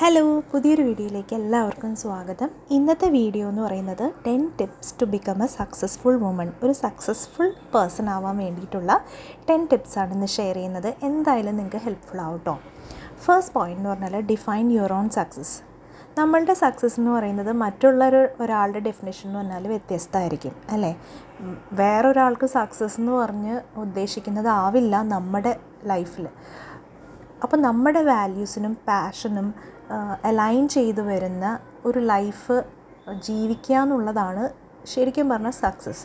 Hello പുതിയൊരു വീഡിയോയിലേക്ക് എല്ലാവർക്കും സ്വാഗതം. ഇന്നത്തെ വീഡിയോ എന്ന് പറയുന്നത് ten tips to become a successful woman. ഒരു സക്സസ്ഫുൾ പേഴ്സൺ ആവാൻ വേണ്ടിയിട്ടുള്ള ടെൻ ടിപ്സാണ് ഇന്ന് ഷെയർ ചെയ്യുന്നത്. എന്തായാലും നിങ്ങൾക്ക് ഹെൽപ്ഫുൾ ആവും കേട്ടോ ഫസ്റ്റ് പോയിന്റ് എന്ന് പറഞ്ഞാൽ ഡിഫൈൻ യുവർ ഓൺ സക്സസ് നമ്മളുടെ സക്സസ് എന്ന് പറയുന്നത് മറ്റുള്ള ഒരു ഒരാളുടെ ഡെഫിനേഷൻ എന്ന് പറഞ്ഞാൽ വ്യത്യസ്തമായിരിക്കും അല്ലേ? വേറൊരാൾക്ക് സക്സസ് എന്ന് പറഞ്ഞ് ഉദ്ദേശിക്കുന്നത് ആവില്ല നമ്മുടെ ലൈഫിൽ അപ്പോൾ നമ്മുടെ വാല്യൂസിനും പാഷനും അലൈൻ ചെയ്ത് വരുന്ന ഒരു ലൈഫ് ജീവിക്കുക എന്നുള്ളതാണ് ശരിക്കും പറഞ്ഞാൽ സക്സസ്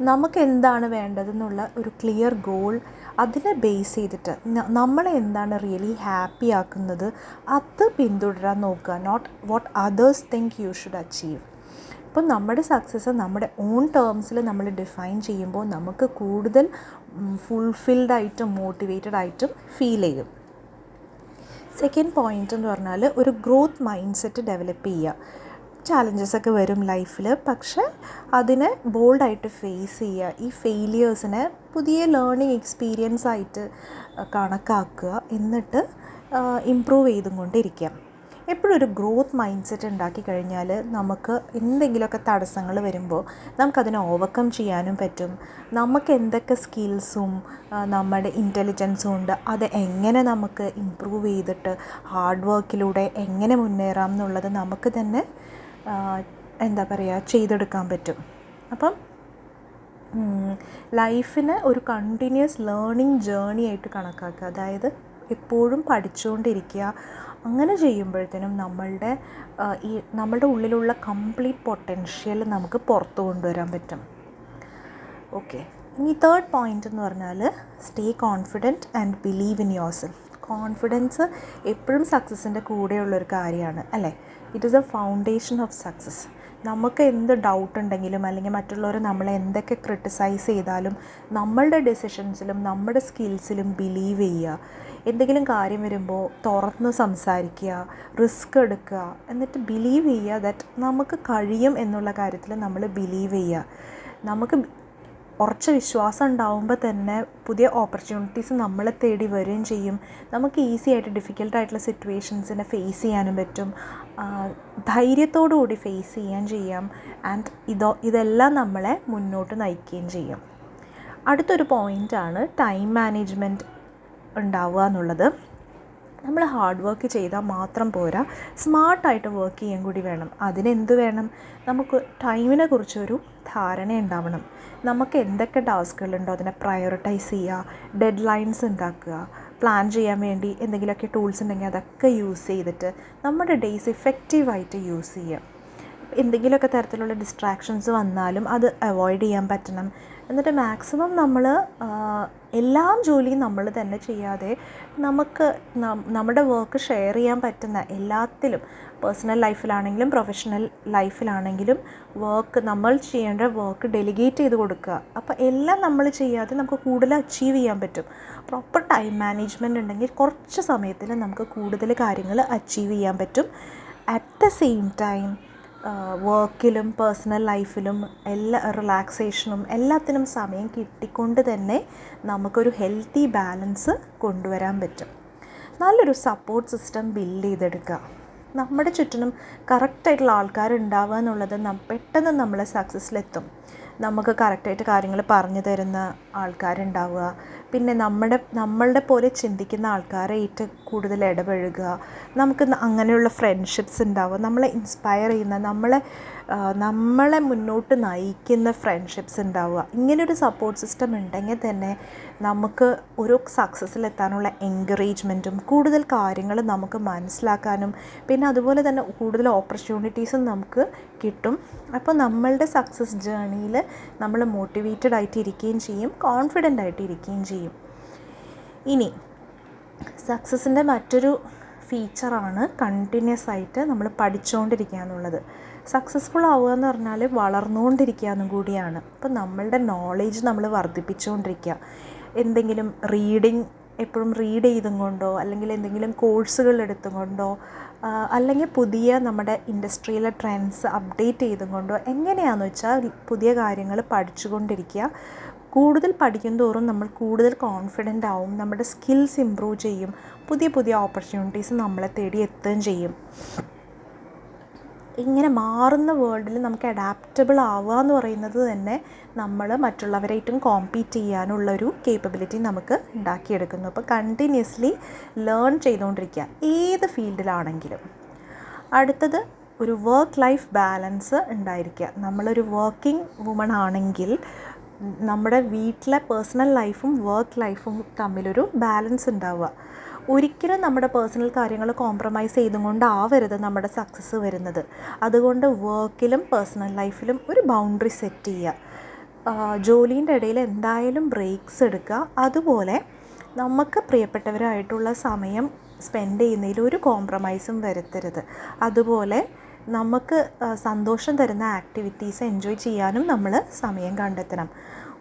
നമുക്ക് എന്താണ് വേണ്ടതെന്നുള്ള ഒരു ക്ലിയർ ഗോൾ അതിനെ ബേസ് ചെയ്തിട്ട് നമ്മളെ എന്താണ് റിയലി ഹാപ്പി ആക്കുന്നത് അത് പിന്തുടരാൻ നോക്കുക not what others think you should achieve അപ്പോൾ നമ്മുടെ സക്സസ് നമ്മുടെ ഓൺ ടേംസിൽ നമ്മൾ ഡിഫൈൻ ചെയ്യുമ്പോൾ നമുക്ക് കൂടുതൽ ഫുൾഫിൽഡ് ആയിട്ടും മോട്ടിവേറ്റഡ് ആയിട്ടും ഫീൽ ചെയ്യും. സെക്കൻഡ് പോയിന്റ് എന്ന് പറഞ്ഞാൽ ഒരു ഗ്രോത്ത് മൈൻഡ് സെറ്റ് ഡെവലപ്പ് ചെയ്യുക. ചാലഞ്ചസ് ഒക്കെ വരും ലൈഫിൽ പക്ഷെ അതിനെ ബോൾഡായിട്ട് ഫേസ് ചെയ്യുക. ഈ ഫെയിലിയേഴ്സിനെ പുതിയ ലേണിംഗ് എക്സ്പീരിയൻസ് ആയിട്ട് കണക്കാക്കുക. എന്നിട്ട് ഇമ്പ്രൂവ് ചെയ്തും കൊണ്ടിരിക്കുക. എപ്പോഴും ഒരു ഗ്രോത്ത് മൈൻഡ് സെറ്റ് ഉണ്ടാക്കി കഴിഞ്ഞാൽ നമുക്ക് എന്തെങ്കിലുമൊക്കെ തടസ്സങ്ങൾ വരുമ്പോൾ നമുക്കതിനെ ഓവർകം ചെയ്യാനും പറ്റും. നമുക്ക് എന്തൊക്കെ സ്കിൽസും നമ്മുടെ ഇന്റലിജൻസും ഉണ്ട് അത് എങ്ങനെ നമുക്ക് ഇമ്പ്രൂവ് ചെയ്തിട്ട് ഹാർഡ് വർക്കിലൂടെ എങ്ങനെ മുന്നേറാം എന്നുള്ളത് നമുക്ക് തന്നെ എന്താ പറയുക ചെയ്തെടുക്കാൻ പറ്റും. അപ്പം ലൈഫിന് ഒരു കണ്ടിന്യൂസ് ലേണിംഗ് ജേണി ആയിട്ട് കണക്കാക്കുക. അതായത് എപ്പോഴും പഠിച്ചുകൊണ്ടിരിക്കുക അങ്ങനെ ചെയ്യുമ്പോഴത്തേനും നമ്മളുടെ ഈ നമ്മളുടെ ഉള്ളിലുള്ള കംപ്ലീറ്റ് പൊട്ടൻഷ്യൽ നമുക്ക് പുറത്തു കൊണ്ടുവരാൻ പറ്റും. ഓക്കെ ഇനി തേർഡ് പോയിന്റ് എന്ന് പറഞ്ഞാൽ stay confident and believe in yourself confidence എപ്പോഴും സക്സസിന്റെ കൂടെയുള്ളൊരു കാര്യമാണ് അല്ലേ? It is a foundation of success നമുക്ക് എന്ത് ഡൗട്ട് ഉണ്ടെങ്കിലും അല്ലെങ്കിൽ മറ്റുള്ളവർ നമ്മളെ എന്തൊക്കെ ക്രിട്ടിസൈസ് ചെയ്താലും നമ്മളുടെ ഡെസിഷൻസിലും നമ്മുടെ സ്കിൽസിലും ബിലീവ് ചെയ്യുക. എന്തെങ്കിലും കാര്യം വരുമ്പോൾ തുറന്ന് സംസാരിക്കുക റിസ്ക് എടുക്കുക എന്നിട്ട് ബിലീവ് ചെയ്യുക ദാറ്റ് നമുക്ക് കഴിയും എന്നുള്ള കാര്യത്തിൽ നമ്മൾ ബിലീവ് ചെയ്യുക. നമുക്ക് ഉറച്ച വിശ്വാസം ഉണ്ടാവുമ്പോൾ തന്നെ പുതിയ ഓപ്പർച്യൂണിറ്റീസ് നമ്മളെ തേടി വരികയും ചെയ്യും. നമുക്ക് ഈസി ആയിട്ട് ഡിഫിക്കൽട്ടായിട്ടുള്ള സിറ്റുവേഷൻസിനെ ഫേസ് ചെയ്യാനും പറ്റും. ധൈര്യത്തോടുകൂടി ധൈര്യത്തോടു കൂടി ഫേസ് ചെയ്യാൻ ചെയ്യാം. ആൻഡ് ഇതോ ഇതെല്ലാം നമ്മളെ മുന്നോട്ട് നയിക്കുകയും ചെയ്യും. അടുത്തൊരു പോയിന്റാണ് ടൈം മാനേജ്മെന്റ് ഉണ്ടാവുക എന്നുള്ളത്. നമ്മൾ ഹാർഡ് വർക്ക് ചെയ്താൽ മാത്രം പോരാ. സ്മാർട്ടായിട്ട് വർക്ക് ചെയ്യാൻ കൂടി വേണം. അതിനെന്ത് വേണം? നമുക്ക് ടൈമിനെ കുറിച്ചൊരു ധാരണ ഉണ്ടാവണം. നമുക്ക് എന്തൊക്കെ ടാസ്കുകളുണ്ടോ അതിനെ പ്രയോറിറ്റൈസ് ചെയ്യുക. ഡെഡ് ലൈൻസ് ഉണ്ടാക്കുക. പ്ലാൻ ചെയ്യാൻ വേണ്ടി എന്തെങ്കിലുമൊക്കെ ടൂൾസ് ഉണ്ടെങ്കിൽ അതൊക്കെ യൂസ് ചെയ്തിട്ട് നമ്മുടെ ഡേയ്സ് ഇഫക്റ്റീവായിട്ട് യൂസ് ചെയ്യുക. എന്തെങ്കിലുമൊക്കെ തരത്തിലുള്ള ഡിസ്ട്രാക്ഷൻസ് വന്നാലും അത് അവോയ്ഡ് ചെയ്യാൻ പറ്റണം. എന്നിട്ട് മാക്സിമം നമ്മൾ എല്ലാം ജോലിയും നമ്മൾ തന്നെ ചെയ്യാതെ നമുക്ക് നമ്മുടെ വർക്ക് ഷെയർ ചെയ്യാൻ പറ്റുന്ന എല്ലാത്തിലും പേഴ്സണൽ ലൈഫിലാണെങ്കിലും പ്രൊഫഷണൽ ലൈഫിലാണെങ്കിലും വർക്ക് നമ്മൾ ചെയ്യേണ്ട വർക്ക് ഡെലിഗേറ്റ് ചെയ്ത് കൊടുക്കുക. അപ്പോൾ എല്ലാം നമ്മൾ ചെയ്യാതെ നമുക്ക് കൂടുതൽ അച്ചീവ് ചെയ്യാൻ പറ്റും. പ്രോപ്പർ ടൈം മാനേജ്മെന്റ് ഉണ്ടെങ്കിൽ കുറച്ച് സമയത്തിൽ നമുക്ക് കൂടുതൽ കാര്യങ്ങൾ അച്ചീവ് ചെയ്യാൻ പറ്റും. അറ്റ് ദ സെയിം ടൈം വർക്കിലും പേഴ്സണൽ ലൈഫിലും എല്ലാ റിലാക്സേഷനും എല്ലാത്തിനും സമയം കിട്ടിക്കൊണ്ട് തന്നെ നമുക്കൊരു ഹെൽത്തി ബാലൻസ് കൊണ്ടുവരാൻ പറ്റും. നല്ലൊരു സപ്പോർട്ട് സിസ്റ്റം ബിൽഡ് ചെയ്തെടുക്കുക. നമ്മുടെ ചുറ്റിനും കറക്റ്റായിട്ടുള്ള ആൾക്കാരുണ്ടാവുക എന്നുള്ളത് നം പെട്ടെന്ന് നമ്മളെ സക്സസ്സിലെത്തും നമുക്ക് കറക്റ്റായിട്ട് കാര്യങ്ങൾ പറഞ്ഞു തരുന്ന ആൾക്കാരുണ്ടാവുക. പിന്നെ നമ്മുടെ നമ്മളുടെ പോലെ ചിന്തിക്കുന്ന ആൾക്കാരെ ഏറ്റവും കൂടുതൽ ഇടപഴകുക. നമുക്ക് അങ്ങനെയുള്ള ഫ്രണ്ട്ഷിപ്സ് ഉണ്ടാവുക. നമ്മളെ ഇൻസ്പയർ ചെയ്യുന്ന നമ്മളെ നമ്മളെ മുന്നോട്ട് നയിക്കുന്ന ഫ്രണ്ട്ഷിപ്സ് ഉണ്ടാവുക. ഇങ്ങനൊരു സപ്പോർട്ട് സിസ്റ്റം ഉണ്ടെങ്കിൽ തന്നെ നമുക്ക് ഒരു സക്സസ്സിലെത്താനുള്ള എൻകറേജ്മെന്റും കൂടുതൽ കാര്യങ്ങൾ നമുക്ക് മനസ്സിലാക്കാനും പിന്നെ അതുപോലെ തന്നെ കൂടുതൽ ഓപ്പർച്യൂണിറ്റീസും നമുക്ക് കിട്ടും. അപ്പോൾ നമ്മളുടെ സക്സസ് ജേണിയിൽ നമ്മൾ മോട്ടിവേറ്റഡ് ആയിട്ട് ഇരിക്കുകയും ചെയ്യും കോൺഫിഡന്റ് ആയിട്ട് ഇരിക്കുകയും ചെയ്യും. ഇനി സക്സസിന്റെ മറ്റൊരു ഫീച്ചറാണ് കണ്ടിന്യൂസ് ആയിട്ട് നമ്മൾ പഠിച്ചുകൊണ്ടിരിക്കുക എന്നുള്ളത് സക്സസ്ഫുൾ ആവുക എന്ന് പറഞ്ഞാൽ വളർന്നുകൊണ്ടിരിക്കുക എന്നും കൂടിയാണ്. അപ്പോൾ നമ്മളുടെ നോളേജ് നമ്മൾ വർദ്ധിപ്പിച്ചുകൊണ്ടിരിക്കുക എന്തെങ്കിലും റീഡിങ് എപ്പോഴും റീഡ് ചെയ്തും കൊണ്ടോ അല്ലെങ്കിൽ എന്തെങ്കിലും കോഴ്സുകൾ എടുത്തും കൊണ്ടോ അല്ലെങ്കിൽ പുതിയ നമ്മുടെ ഇൻഡസ്ട്രിയിലെ ട്രെൻഡ്സ് അപ്ഡേറ്റ് ചെയ്തും കൊണ്ടോ എങ്ങനെയാണെന്ന് വെച്ചാൽ പുതിയ കാര്യങ്ങൾ പഠിച്ചുകൊണ്ടിരിക്കുക കൂടുതൽ പഠിക്കും തോറും നമ്മൾ കൂടുതൽ കോൺഫിഡന്റ് ആവും നമ്മുടെ സ്കിൽസ് ഇമ്പ്രൂവ് ചെയ്യും പുതിയ പുതിയ ഓപ്പർച്യൂണിറ്റീസ് നമ്മളെ തേടി എത്തുകയും ചെയ്യും. ഇങ്ങനെ മാറുന്ന വേൾഡിൽ നമുക്ക് അഡാപ്റ്റബിൾ ആവുക എന്ന് പറയുന്നത് തന്നെ നമ്മൾ മറ്റുള്ളവരായിട്ടും കോമ്പീറ്റ് ചെയ്യാനുള്ളൊരു കേപ്പബിലിറ്റി നമുക്ക് ഉണ്ടാക്കിയെടുക്കുന്നു. അപ്പോൾ കണ്ടിന്യൂസ്ലി ലേൺ ചെയ്തുകൊണ്ടിരിക്കുക ഏത് ഫീൽഡിലാണെങ്കിലും. അടുത്തത് ഒരു വർക്ക് ലൈഫ് ബാലൻസ് ഉണ്ടായിരിക്കുക. നമ്മളൊരു വർക്കിംഗ് വുമൺ ആണെങ്കിൽ നമ്മുടെ വീട്ടിലെ പേഴ്സണൽ ലൈഫും വർക്ക് ലൈഫും തമ്മിലൊരു ബാലൻസ് ഉണ്ടാവുക. ഒരിക്കലും നമ്മുടെ പേഴ്സണൽ കാര്യങ്ങൾ കോംപ്രമൈസ് ചെയ്തുകൊണ്ടാവരുത് നമ്മുടെ സക്സസ് വരുന്നത്. അതുകൊണ്ട് വർക്കിലും പേഴ്സണൽ ലൈഫിലും ഒരു ബൗണ്ടറി സെറ്റ് ചെയ്യുക. ജോലീന്റെ ഇടയിൽ എന്തായാലും ബ്രേക്സ് എടുക്കുക. അതുപോലെ നമുക്ക് പ്രിയപ്പെട്ടവരായിട്ടുള്ള സമയം സ്പെൻഡ് ചെയ്യുന്നതിൽ ഒരു കോംപ്രമൈസും വരുത്തരുത്. അതുപോലെ നമുക്ക് സന്തോഷം തരുന്ന ആക്ടിവിറ്റീസ് എൻജോയ് ചെയ്യാനും നമ്മൾ സമയം കണ്ടെത്തണം.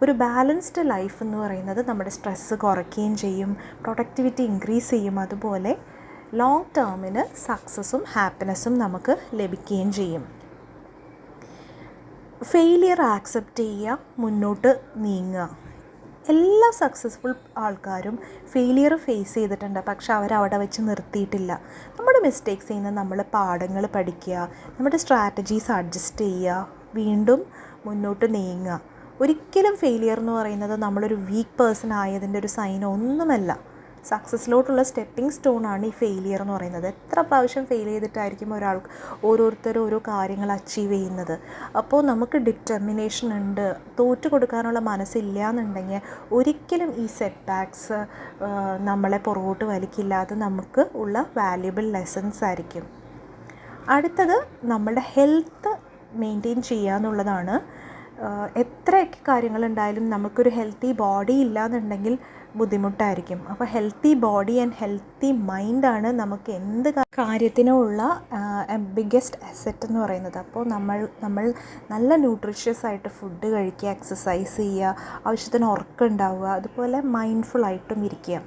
ഒരു ബാലൻസ്ഡ് ലൈഫ് എന്ന് പറയുന്നത് നമ്മുടെ സ്ട്രെസ്സ് കുറയ്ക്കുകയും ചെയ്യും പ്രൊഡക്ടിവിറ്റി ഇൻക്രീസ് ചെയ്യും അതുപോലെ ലോങ് ടേമിന് സക്സസ്സും ഹാപ്പിനെസ്സും നമുക്ക് ലഭിക്കുകയും ചെയ്യും. ഫെയിലിയർ ആക്സെപ്റ്റ് ചെയ്യുക മുന്നോട്ട് നീങ്ങുക. എല്ലാ സക്സസ്ഫുൾ ആൾക്കാരും ഫെയിലിയർ ഫേസ് ചെയ്തിട്ടുണ്ട്. പക്ഷെ അവരവിടെ വെച്ച് നിർത്തിയിട്ടില്ല. നമ്മുടെ മിസ്റ്റേക്സ് ചെയ്യുന്ന നമ്മൾ പാഠങ്ങൾ പഠിക്കുക നമ്മുടെ സ്ട്രാറ്റജീസ് അഡ്ജസ്റ്റ് ചെയ്യുക വീണ്ടും മുന്നോട്ട് നീങ്ങുക. ഒരിക്കലും ഫെയിലിയർ എന്ന് പറയുന്നത് നമ്മളൊരു വീക്ക് പേഴ്സൺ ആയതിന്റെ ഒരു സൈൻ ഒന്നുമല്ല. സക്സസ്സിലോട്ടുള്ള സ്റ്റെപ്പിംഗ് സ്റ്റോൺ ആണ് ഈ ഫെയിലിയർ എന്ന് പറയുന്നത്. എത്ര പ്രാവശ്യം ഫെയിൽ ചെയ്തിട്ടായിരിക്കും ഒരാൾ ഓരോരുത്തരും ഓരോ കാര്യങ്ങൾ അച്ചീവ് ചെയ്യുന്നത്? അപ്പോൾ നമുക്ക് ഡിറ്റർമിനേഷൻ ഉണ്ട്. തോറ്റു കൊടുക്കാനുള്ള മനസ്സില്ല എന്നുണ്ടെങ്കിൽ ഒരിക്കലും ഈ സെറ്റ് ബാക്സ് നമ്മളെ പുറകോട്ട് വലിക്കില്ല. അത് നമുക്ക് ഉള്ള വാല്യുബിൾ ലെസൺസ് ആയിരിക്കും. അടുത്തത് നമ്മുടെ ഹെൽത്ത് മെയിന്റെയിൻ ചെയ്യുക എന്നുള്ളതാണ്. എത്രയൊക്കെ കാര്യങ്ങളുണ്ടായാലും നമുക്കൊരു ഹെൽത്തി ബോഡി ഇല്ല എന്നുണ്ടെങ്കിൽ ബുദ്ധിമുട്ടായിരിക്കും. അപ്പോൾ ഹെൽത്തി ബോഡി ആൻഡ് ഹെൽത്തി മൈൻഡാണ് നമുക്ക് എന്ത് കാര്യത്തിനുമുള്ള ബിഗ്ഗസ്റ്റ് അസറ്റ് എന്ന് പറയുന്നത്. അപ്പോൾ നമ്മൾ നമ്മൾ നല്ല ന്യൂട്രീഷ്യസ് ആയിട്ട് ഫുഡ് കഴിക്കുക എക്സസൈസ് ചെയ്യുക ആവശ്യത്തിന് ഉറക്കുണ്ടാവുക അതുപോലെ മൈൻഡ്ഫുൾ ആയിട്ടും ഇരിക്കുക.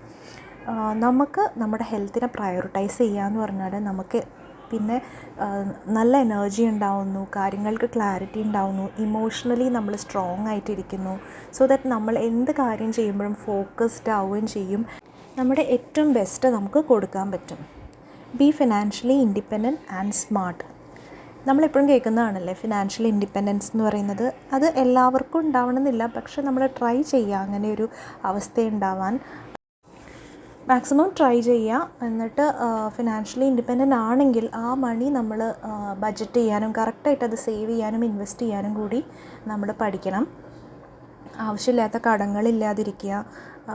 നമുക്ക് നമ്മുടെ ഹെൽത്തിനെ പ്രയോറിറ്റൈസ് ചെയ്യുക എന്ന് പറഞ്ഞാൽ നമുക്ക് പിന്നെ നല്ല എനർജി ഉണ്ടാവുന്നു കാര്യങ്ങൾക്ക് ക്ലാരിറ്റി ഉണ്ടാവുന്നു ഇമോഷണലി നമ്മൾ സ്ട്രോങ് ആയിട്ടിരിക്കുന്നു. സോ ദാറ്റ് നമ്മൾ എന്ത് കാര്യം ചെയ്യുമ്പോഴും ഫോക്കസ്ഡ് ആവുകയും ചെയ്യും. നമ്മുടെ ഏറ്റവും ബെസ്റ്റ് നമുക്ക് കൊടുക്കാൻ പറ്റും. Be financially independent and smart നമ്മളെപ്പോഴും കേൾക്കുന്നതാണല്ലേ ഫിനാൻഷ്യൽ ഇൻഡിപെൻഡൻസ് എന്ന് പറയുന്നത്? അത് എല്ലാവർക്കും ഉണ്ടാവണമെന്നില്ല പക്ഷെ നമ്മൾ ട്രൈ ചെയ്യുക അങ്ങനെ ഒരു അവസ്ഥ ഉണ്ടാവാൻ. മാക്സിമം ട്രൈ ചെയ്യുക എന്നിട്ട് ഫിനാൻഷ്യലി ഇൻഡിപെൻഡന്റ് ആണെങ്കിൽ ആ മണി നമ്മൾ ബഡ്ജറ്റ് ചെയ്യാനും കറക്റ്റായിട്ട് അത് സേവ് ചെയ്യാനും ഇൻവെസ്റ്റ് ചെയ്യാനും കൂടി നമ്മൾ പഠിക്കണം. ആവശ്യമില്ലാത്ത കടങ്ങളില്ലാതിരിക്കുക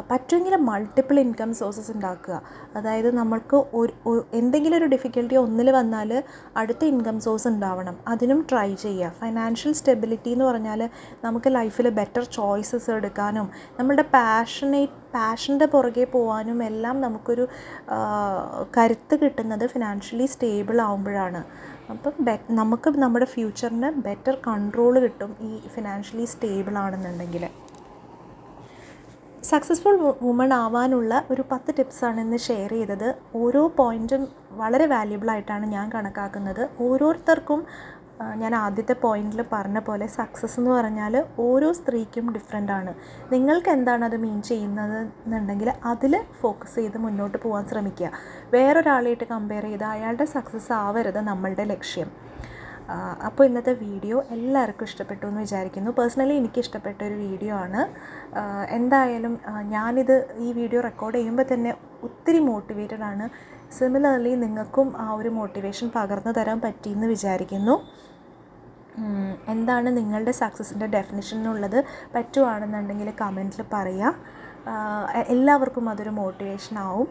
പറ്റുമെങ്കിൽ മൾട്ടിപ്പിൾ ഇൻകം സോഴ്സസ് ഉണ്ടാക്കുക. അതായത് നമ്മൾക്ക് ഒരു എന്തെങ്കിലും ഒരു ഡിഫിക്കൽട്ടി ഒന്നിൽ വന്നാൽ അടുത്ത ഇൻകം സോഴ്സ് ഉണ്ടാവണം. അതിനും ട്രൈ ചെയ്യുക. ഫൈനാൻഷ്യൽ സ്റ്റെബിലിറ്റി എന്ന് പറഞ്ഞാൽ നമുക്ക് ലൈഫിൽ ബെറ്റർ ചോയ്സസ് എടുക്കാനും നമ്മളുടെ പാഷനേറ്റ് പാഷന്റെ പുറകെ പോകാനും എല്ലാം നമുക്കൊരു കരുത്ത് കിട്ടുന്നത് ഫിനാൻഷ്യലി സ്റ്റേബിൾ ആവുമ്പോഴാണ്. അപ്പം നമുക്ക് നമ്മുടെ ഫ്യൂച്ചറിന് ബെറ്റർ കൺട്രോൾ കിട്ടും ഈ ഫിനാൻഷ്യലി സ്റ്റേബിൾ ആണെന്നുണ്ടെങ്കിൽ. സക്സസ്ഫുൾ വുമൺ ആവാനുള്ള ഒരു പത്ത് ടിപ്സാണ് ഇന്ന് ഷെയർ ചെയ്തത്. ഓരോ പോയിന്റും വളരെ വാല്യുബിൾ ആയിട്ടാണ് ഞാൻ കണക്കാക്കുന്നത്. ഓരോരുത്തർക്കും ഞാൻ ആദ്യത്തെ പോയിന്റിൽ പറഞ്ഞ പോലെ സക്സസ് എന്ന് പറഞ്ഞാൽ ഓരോ സ്ത്രീക്കും ഡിഫറെന്റ് ആണ്. നിങ്ങൾക്ക് എന്താണ് അത് മീൻ ചെയ്യുന്നത് എന്നുണ്ടെങ്കിൽ അതിൽ ഫോക്കസ് ചെയ്ത് മുന്നോട്ട് പോകാൻ ശ്രമിക്കുക. വേറൊരാളായിട്ട് കമ്പയർ ചെയ്ത് അയാളുടെ സക്സസ് ആവരുത് നമ്മളുടെ ലക്ഷ്യം. അപ്പോൾ ഇന്നത്തെ വീഡിയോ എല്ലാവർക്കും ഇഷ്ടപ്പെട്ടു എന്ന് വിചാരിക്കുന്നു. പേഴ്സണലി എനിക്ക് ഇഷ്ടപ്പെട്ട ഒരു വീഡിയോ ആണ്. എന്തായാലും ഞാനിത് ഈ വീഡിയോ റെക്കോർഡ് ചെയ്യുമ്പോൾ തന്നെ ഒത്തിരി മോട്ടിവേറ്റഡ് ആണ്. സിമിലർലി നിങ്ങൾക്കും ആ ഒരു മോട്ടിവേഷൻ പകർന്നു തരാൻ പറ്റിയെന്ന് വിചാരിക്കുന്നു. എന്താണ് നിങ്ങളുടെ സക്സസിന്റെ ഡെഫിനിഷൻ എന്നുള്ളത് പറ്റുവാണെന്നുണ്ടെങ്കിൽ കമന്റിൽ പറയുക എല്ലാവർക്കും അതൊരു മോട്ടിവേഷൻ ആവും.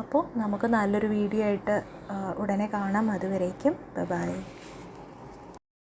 അപ്പോൾ നമുക്ക് നല്ലൊരു വീഡിയോ ആയിട്ട് ഉടനെ കാണാം. അതുവരേക്കും ബൈ